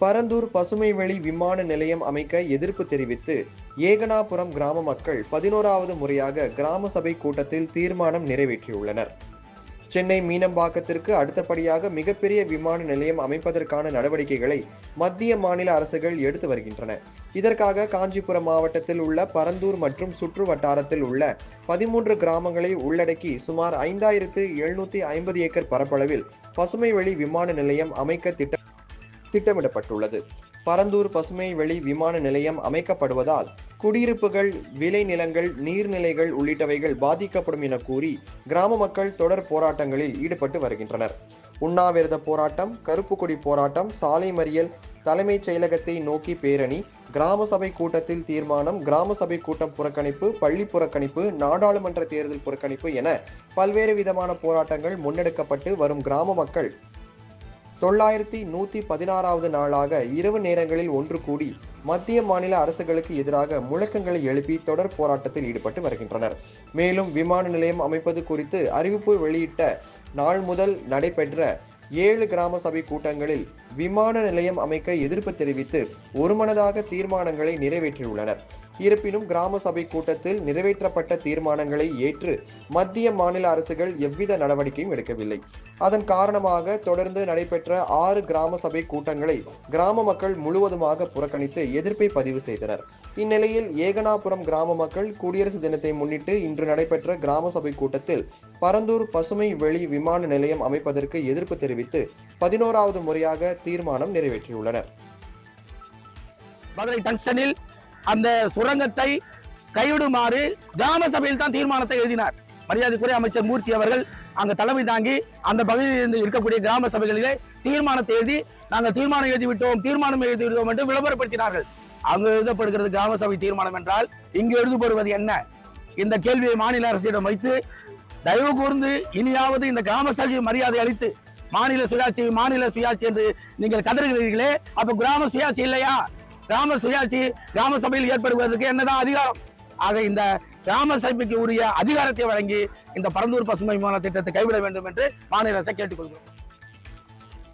பரந்தூர் பசுமைவெளி விமான நிலையம் அமைக்க எதிர்ப்பு தெரிவித்து ஏகனாபுரம் கிராம மக்கள் பதினோராவது முறையாக கிராம சபை கூட்டத்தில் தீர்மானம் நிறைவேற்றியுள்ளனர். சென்னை மீனம்பாக்கத்திற்கு அடுத்தபடியாக மிகப்பெரிய விமான நிலையம் அமைப்பதற்கான நடவடிக்கைகளை மத்திய மாநில அரசுகள் எடுத்து வருகின்றன. இதற்காக காஞ்சிபுரம் மாவட்டத்தில் உள்ள பரந்தூர் மற்றும் சுற்று வட்டாரத்தில் உள்ள பதிமூன்று கிராமங்களை உள்ளடக்கி சுமார் ஐந்தாயிரத்து எழுநூத்தி ஐம்பது ஏக்கர் பரப்பளவில் பசுமை விமான நிலையம் அமைக்க திட்டம் திட்டமிடப்பட்டுள்ளது. பரந்தூர் பசுமை வெளி விமான நிலையம் அமைக்கப்படுவதால் குடியிருப்புகள் விளைநிலங்கள் நீர்நிலைகள் உள்ளிட்டவைகள் பாதிக்கப்படும் என கூறி கிராம மக்கள் தொடர் போராட்டங்களில் ஈடுபட்டு வருகின்றனர். உண்ணாவிரத போராட்டம் கருப்பு கொடி போராட்டம் சாலை மறியல் தலைமைச் செயலகத்தை நோக்கி பேரணி கிராம சபை கூட்டத்தில் தீர்மானம் கிராம சபை கூட்டம் புறக்கணிப்பு பள்ளி புறக்கணிப்பு நாடாளுமன்ற தேர்தல் புறக்கணிப்பு என பல்வேறு விதமான போராட்டங்கள் முன்னெடுக்கப்பட்டு வரும் கிராம மக்கள் தொள்ளாயிரத்தி நூற்றி பதினாறாவது நாளாக இரவு நேரங்களில் ஒன்று கூடி மத்திய மாநில அரசுகளுக்கு எதிராக முழக்கங்களை எழுப்பி தொடர் போராட்டத்தில் ஈடுபட்டு வருகின்றனர். மேலும் விமான நிலையம் அமைப்பது குறித்து அறிவிப்பு வெளியிட்ட நாள் முதல் நடைபெற்ற ஏழு கிராம சபை கூட்டங்களில் விமான நிலையம் அமைக்க எதிர்ப்பு தெரிவித்து ஒருமனதாக தீர்மானங்களை நிறைவேற்றியுள்ளனர். இருப்பினும் கிராம சபை கூட்டத்தில் நிறைவேற்றப்பட்ட தீர்மானங்களை ஏற்று மத்திய மாநில அரசுகள் எவ்வித நடவடிக்கையும் எடுக்கவில்லை. அதன் காரணமாக தொடர்ந்து நடைபெற்ற ஆறு கிராம சபை கூட்டங்களை கிராம மக்கள் முழுவதுமாக புறக்கணித்து எதிர்ப்பை பதிவு செய்தனர். இந்நிலையில் ஏகனாபுரம் கிராம மக்கள் குடியரசு தினத்தை முன்னிட்டு இன்று நடைபெற்ற கிராம சபை கூட்டத்தில் பரந்தூர் பசுமை வெளி விமான நிலையம் அமைப்பதற்கு எதிர்ப்பு தெரிவித்து பதினோராவது முறையாக தீர்மானம் நிறைவேற்றியுள்ளனர். மதுரை ஜங்ஷனில் அந்த சுரங்கத்தை கைவிடுமாறு கிராம சபையில் தான் தீர்மானத்தை எழுதினார். மரியாதைக்குரிய அமைச்சர் மூர்த்தி அவர்கள் அங்க தலைமை தாங்கி அந்த பகுதியில் இருந்து இருக்கக்கூடிய கிராம சபைகளிலே தீர்மானத்தை எழுதி நாங்கள் தீர்மானம் எழுதி விட்டோம் தீர்மானம் எழுதி விட்டோம் என்று விளம்பரப்படுத்தினார்கள். அங்கு எழுதப்படுகிறது கிராம சபை தீர்மானம் என்றால் இங்கு எழுதப்படுவது என்ன? இந்த கேள்வியை மாநில அரசிடம் வைத்து தயவு கூர்ந்து இனியாவது இந்த கிராம சபையை மரியாதை அளித்து மாநில சுயாட்சி மாநில சுயாட்சி என்று நீங்கள் கதறுகிறீர்களே அப்ப கிராம சுயாட்சி இல்லையா? கிராம சுயாட்சி கிராம சபையில் ஏற்படுவதற்கு என்னதான் அதிகாரம்? ஆக இந்த கிராம சபைக்கு உரிய அதிகாரத்தை வழங்கி இந்த பரந்தூர் பசுமை விமான திட்டத்தை கைவிட வேண்டும் என்று மாநில அரசை கேட்டுக்கொள்கிறோம்.